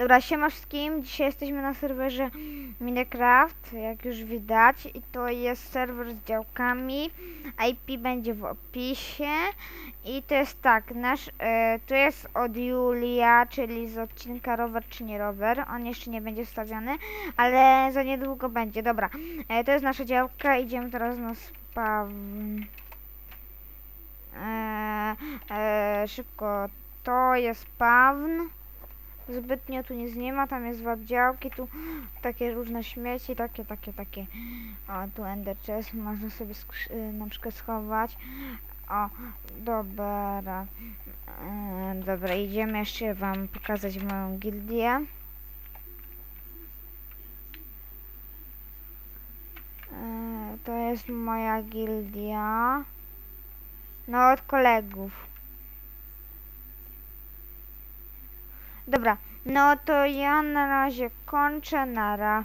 Dobra, siema wszystkim. Dzisiaj jesteśmy na serwerze Minecraft, jak już widać. I to jest serwer z działkami. IP będzie w opisie. I to jest tak, nasz, e, to jest od Julia, czyli z odcinka rower czy nie rower. On jeszcze nie będzie wstawiony, ale za niedługo będzie. Dobra, e, to jest nasza działka. Idziemy teraz na spawn. E, szybko, to jest spawn. Zbytnio tu nic nie ma, tam jest dwa działki, tu takie różne śmieci, takie, takie, takie. O, tu ender chest, można sobie y, na przykład schować. O, dobra. E, dobra, idziemy jeszcze wam pokazać moją gildię. E, to jest moja gildia. No, od kolegów. Dobra, no to ja na razie kończę, nara.